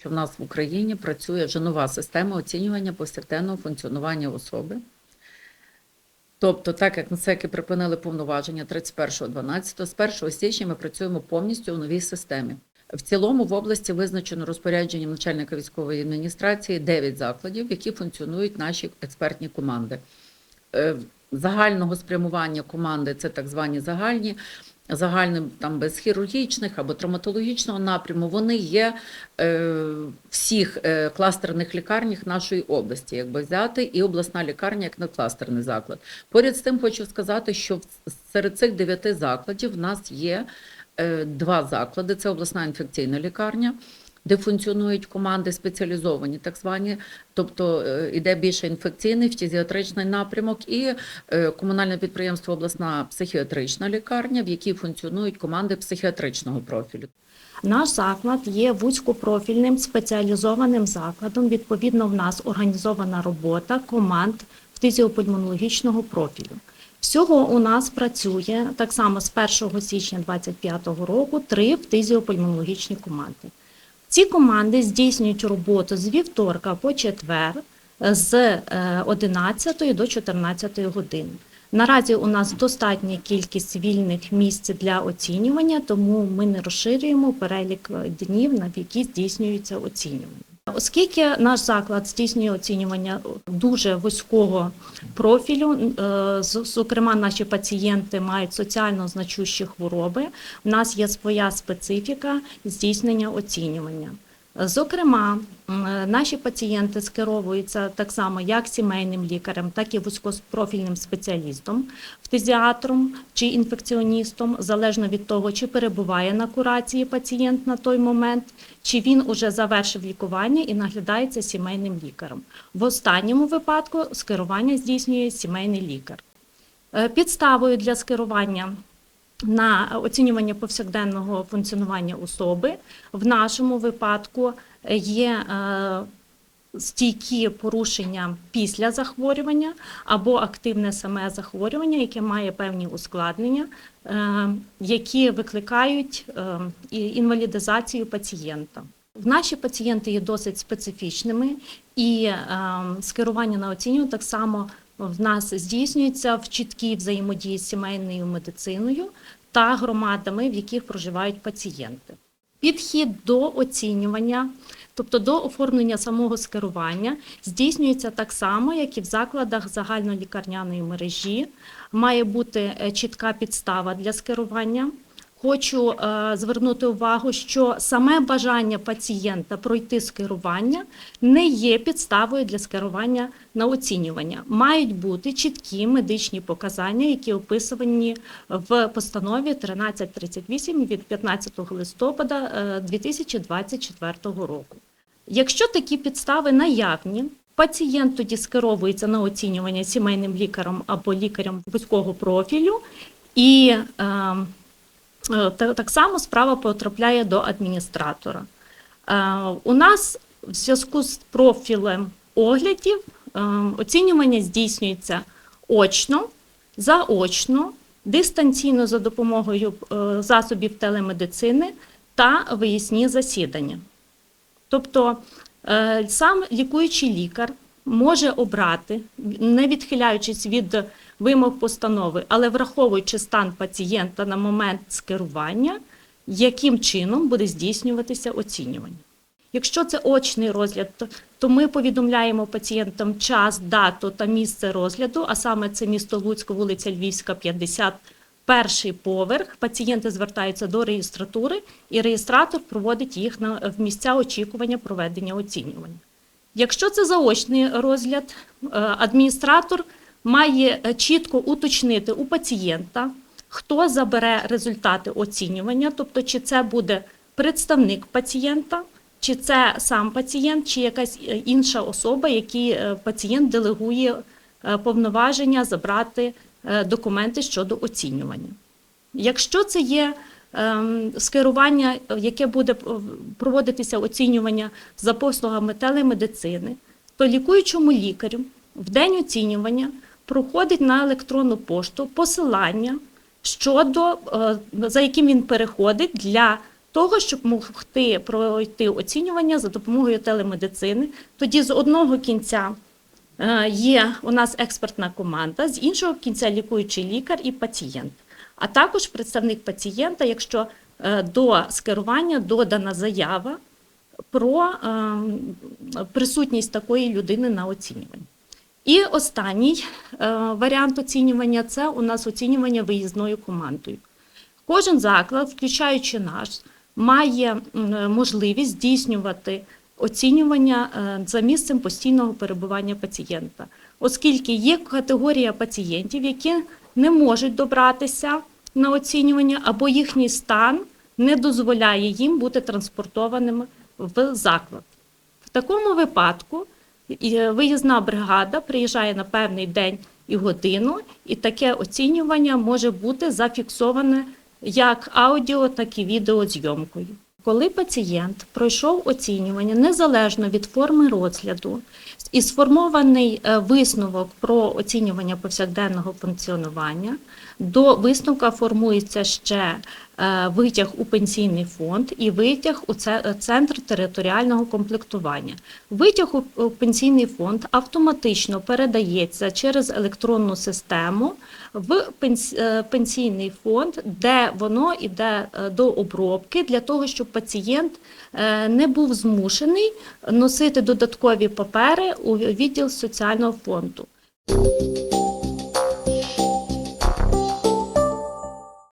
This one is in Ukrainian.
що в нас в Україні працює вже нова система оцінювання повсякденного функціонування особи. Тобто, так як НСЕКи припинили повноваження 31.12, з 1 січня ми працюємо повністю в новій системі. В цілому в області визначено розпорядженням начальника військової адміністрації 9 закладів, які функціонують наші експертні команди. Е, Загального спрямування команди це так звані загальні, загальним там без хірургічних або травматологічного напряму. Вони є е, в всіх е, кластерних лікарнях нашої області, якби взяти, і обласна лікарня як не кластерний заклад. Поряд з тим хочу сказати, що серед цих дев'яти закладів в нас є е, два заклади: це обласна інфекційна лікарня. Де функціонують команди спеціалізовані, так звані, тобто е, іде більше інфекційний, фтізіатричний напрямок, і е, комунальне підприємство обласна психіатрична лікарня, в якій функціонують команди психіатричного профілю. Наш заклад є вузькопрофільним спеціалізованим закладом. Відповідно, в нас організована робота команд фтизіопульмонологічного профілю. Всього у нас працює так само з 1 січня 2025 року три фтизіопульмонологічні команди. Ці команди здійснюють роботу з вівторка по четвер з е, 11 до 14 години. Наразі у нас достатня кількість вільних місць для оцінювання, тому ми не розширюємо перелік е, днів, на які здійснюється оцінювання. Оскільки наш заклад здійснює оцінювання дуже вузького профілю, е, зокрема, наші пацієнти мають соціально значущі хвороби, в нас є своя специфіка здійснення оцінювання. Зокрема, наші пацієнти скеровуються так само як сімейним лікарем, так і вузькопрофільним спеціалістом, фтизіатром чи інфекціоністом, залежно від того, чи перебуває на курації пацієнт на той момент, чи він уже завершив лікування і наглядається сімейним лікарем. В останньому випадку скерування здійснює сімейний лікар. Е, Підставою для скерування на оцінювання повсякденного функціонування особи в нашому випадку є е, стійкі порушення після захворювання або активне саме захворювання, яке має певні ускладнення, е, які викликають е, інвалідизацію пацієнта. Наші пацієнти є досить специфічними, і е, скерування на оцінювання так само в нас здійснюється в чіткій взаємодії з сімейною медициною та громадами, в яких проживають пацієнти. Підхід до оцінювання, тобто до оформлення самого скерування, здійснюється так само, як і в закладах загальнолікарняної мережі. Має бути е, чітка підстава для скерування. Хочу е, звернути увагу, що саме бажання пацієнта пройти скерування не є підставою для скерування на оцінювання. Мають бути чіткі медичні показання, які описані в постанові 1338 від 15 листопада е, 2024 року. Якщо такі підстави наявні, пацієнт тоді скеровується на оцінювання сімейним лікарем або лікарем вузького профілю, і е, е, так само справа потрапляє до адміністратора. Е, У нас в зв'язку з профілем оглядів е, оцінювання здійснюється очно, заочно, дистанційно за допомогою е, засобів телемедицини та виїзні засідання. Тобто е, сам лікуючий лікар може обрати, не відхиляючись від вимог постанови, але враховуючи стан пацієнта на момент скерування, яким чином буде здійснюватися оцінювання. Якщо це очний розгляд, то- ми повідомляємо пацієнтам час, дату та місце розгляду, а саме це місто Луцьк, вулиця Львівська, 50, перший поверх. Пацієнти звертаються до реєстратури, і реєстратор проводить їх на в місця очікування проведення оцінювання. Якщо це заочний розгляд, е, адміністратор має е, чітко уточнити у пацієнта, хто забере результати оцінювання, тобто чи це буде представник пацієнта, чи це сам пацієнт, чи якась е, інша особа, якій е, пацієнт делегує повноваження забрати документи щодо оцінювання. Якщо це є ем, скерування, яке буде проводитися оцінювання за послугами телемедицини, то лікуючому лікарю в день оцінювання проходить на електронну пошту посилання щодо е, за яким він переходить для того, щоб могти пройти оцінювання за допомогою телемедицини. Тоді з одного кінця е, є у нас експертна команда, з іншого кінця лікуючий лікар і пацієнт, а також представник пацієнта, якщо е, до скерування додана заява про е, присутність такої людини на оцінюванні. І останній е, варіант оцінювання це у нас оцінювання виїзною командою. Кожен заклад, включаючи наш, має можливість здійснювати оцінювання е, за місцем постійного перебування пацієнта, оскільки є категорія пацієнтів, які не можуть добратися на оцінювання, або їхній стан не дозволяє їм бути транспортованими в заклад. В такому випадку виїзна бригада приїжджає на певний день і годину, і таке оцінювання може бути зафіксоване як аудіо, так і відеозйомкою. Коли пацієнт пройшов оцінювання незалежно від форми розгляду і сформований е, висновок про оцінювання повсякденного функціонування, до висновка формується ще е, витяг у пенсійний фонд і витяг у е, центр територіального комплектування. Витяг у пенсійний фонд автоматично передається через електронну систему в е, пенсійний фонд, де воно йде е, до обробки для того, щоб пацієнт е, не був змушений носити додаткові папери у відділ соціального фонду.